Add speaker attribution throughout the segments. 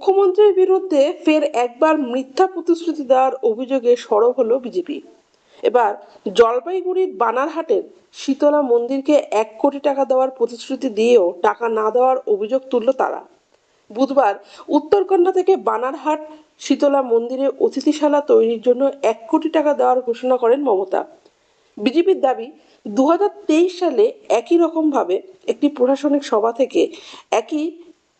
Speaker 1: মুখ্যমন্ত্রীর বিরুদ্ধে ফের একবার মিথ্যা প্রতিশ্রুতি দেওয়ার অভিযোগে সরব হলো বিজেপি। এবার জলপাইগুড়ির বানারহাটের শীতলা মন্দিরকে এক কোটি টাকা দেওয়ার প্রতিশ্রুতি দিয়েও টাকা না দেওয়ার অভিযোগ তুলল তারা। বুধবার উত্তরকন্যা থেকে বানারহাট শীতলা মন্দিরে অতিথিশালা তৈরির জন্য এক কোটি টাকা দেওয়ার ঘোষণা করেন মমতা। বিজেপির দাবি দু হাজার তেইশ সালে একই রকমভাবে একটি প্রশাসনিক সভা থেকে একই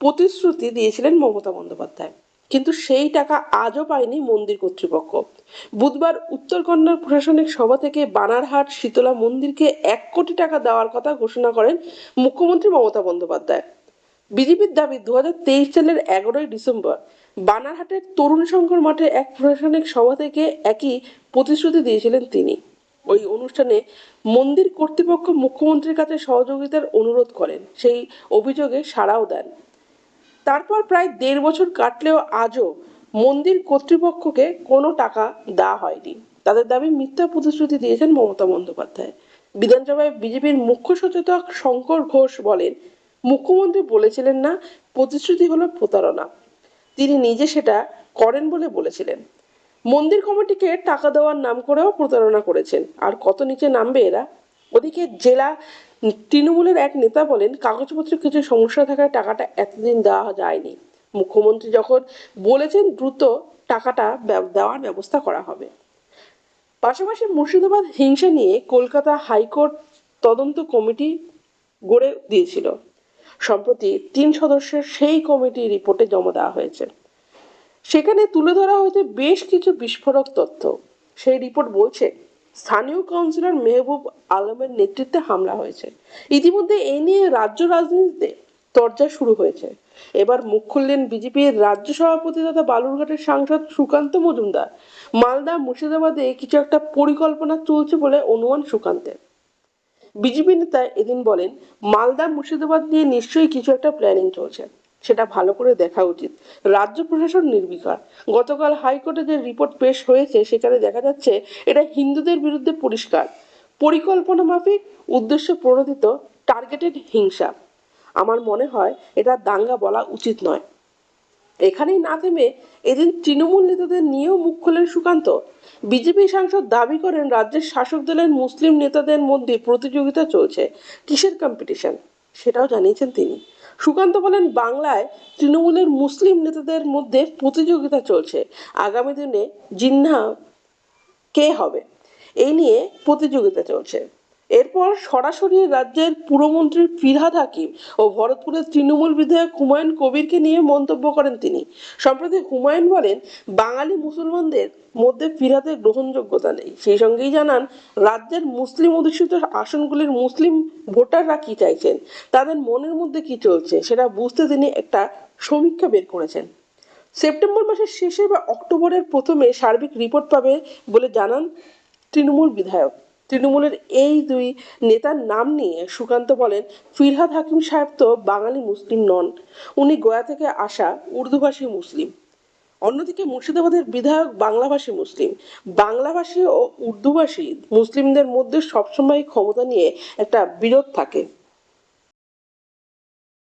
Speaker 1: প্রতিশ্রুতি দিয়েছিলেন মমতা বন্দ্যোপাধ্যায়। কিন্তু সেই টাকা আজও পায়নি মন্দির কর্তৃপক্ষ। বুধবার উত্তরকন্যার প্রশাসনিক সভা থেকে বানারহাট শীতলা মন্দিরকে এক কোটি টাকা দেওয়ার কথা ঘোষণা করেন মুখ্যমন্ত্রী মমতা বন্দ্যোপাধ্যায়। বিজেপির দাবি দু সালের এগারোই ডিসেম্বর বানারহাটের তরুণ সংঘর মাঠে এক প্রশাসনিক সভা থেকে একই প্রতিশ্রুতি দিয়েছিলেন তিনি। ওই অনুষ্ঠানে মন্দির কর্তৃপক্ষ মুখ্যমন্ত্রীর কাছে সহযোগিতার অনুরোধ করেন। সেই অভিযোগে সাড়াও দেন। তারপর প্রায় দেড় বছর কাটলেও আজও মন্দির কর্তৃপক্ষকে কোনো টাকা দেওয়া হয়নি। তাদের দাবি, মিথ্যা প্রতিশ্রুতি দিয়েছেন মমতা বন্দ্যোপাধ্যায়। বিধানসভায় বিজেপির মুখ্য সচেতক শঙ্কর ঘোষ বলেন, মুখ্যমন্ত্রী বলেছিলেন না, প্রতিশ্রুতি হলো প্রতারণা। তিনি নিজে সেটা করেন বলে বলেছিলেন। মন্দির কমিটিকে টাকা দেওয়ার নাম করেও প্রতারণা করেছেন। আর কত নিচে নামবে এরা? ওদিকে জেলা তৃণমূলের এক নেতা বলেন, কাগজপত্রে কিছু সমস্যা থাকায় টাকাটা এতদিন দেওয়া যায়নি। মুখ্যমন্ত্রী যখন বলেছেন দ্রুত টাকাটা দেওয়ার ব্যবস্থা করা হবে। পাশাপাশি মুর্শিদাবাদ হিংসা নিয়ে কলকাতা হাইকোর্ট তদন্ত কমিটি গড়ে দিয়েছিল। সম্প্রতি তিন সদস্যের সেই কমিটি রিপোর্টে জমা দেওয়া হয়েছে। সেখানে তুলে ধরা হয়েছে বেশ কিছু বিস্ফোরক তথ্য। সেই রিপোর্ট বলছে স্থানীয় কাউন্সিলর মেহবুব আলমের নেতৃত্বে হামলা হয়েছে। ইতিমধ্যে এ নিয়ে রাজ্য রাজনীতিতে তরজা শুরু হয়েছে। এবার মুখ খুললেন বিজেপির রাজ্য সভাপতি তথা বালুরঘাটের সাংসদ সুকান্ত মজুমদার। মালদা, মুর্শিদাবাদে কিছু একটা পরিকল্পনা চলছে বলে অনুমান সুকান্তের। বিজেপি নেতা এদিন বলেন, মালদা, মুর্শিদাবাদ নিয়ে নিশ্চয়ই কিছু একটা প্ল্যানিং চলছে। সেটা ভালো করে দেখা উচিত। রাজ্য প্রশাসন নির্বিকার। গতকাল হাইকোর্টে যে রিপোর্ট পেশ হয়েছে, সেখানে দেখা যাচ্ছে এটা হিন্দুদের বিরুদ্ধে পরিষ্কার। পরিকল্পনা মাফিক, উদ্দেশ্য প্রণোদিত টার্গেটেড হিংসা। আমার মনে হয় এটা দাঙ্গা বলা উচিত নয়। এখানেই না থেমে এদিন তৃণমূল নেতাদের নিয়েও মুখ খোলেন সুকান্ত। বিজেপি সাংসদ দাবি করেন, রাজ্যের শাসক দলের মুসলিম নেতাদের মধ্যে প্রতিযোগিতা চলছে, কিসের কম্পিটিশন সেটাও জানিয়েছেন তিনি। সুকান্ত বলেন, বাংলায় তৃণমূলের মুসলিম নেতাদের মধ্যে প্রতিযোগিতা চলছে। আগামী দিনে জিন্না কে হবে? এই নিয়ে প্রতিযোগিতা চলছে। এরপর সরাসরি রাজ্যের পুরমন্ত্রী ফিরহাদ হাকিম ও ভরতপুরের তৃণমূল বিধায়ক হুমায়ুন কবিরকে নিয়ে মন্তব্য করেন তিনি। সম্প্রতি হুমায়ুন বলেন, বাঙালি মুসলমানদের মধ্যে ফিরহাদের গ্রহণযোগ্যতা নেই। সেই সঙ্গেই জানান, রাজ্যের মুসলিম অধ্যুষিত আসনগুলির মুসলিম ভোটাররা কি চাইছেন? তাদের মনের মধ্যে কি চলছে? সেটা বুঝতে তিনি একটা সমীক্ষা বের করেছেন। সেপ্টেম্বর মাসের শেষে বা অক্টোবরের প্রথমে সার্বিক রিপোর্ট পাবে বলে জানান তৃণমূল বিধায়ক। তৃণমূলের এই দুই নেতার নাম নিয়ে সুকান্ত বলেন, ফিরহাদ হাকিম সাহেব তো বাঙালি মুসলিম নন, উনি গোয়া থেকে আসা উর্দুভাষী মুসলিম। অন্যদিকে মুর্শিদাবাদের বিধায়ক বাংলাভাষী মুসলিম। বাংলাভাষী ও উর্দুভাষী মুসলিমদের মধ্যে সবসময় ক্ষমতা নিয়ে একটা বিরোধ থাকে।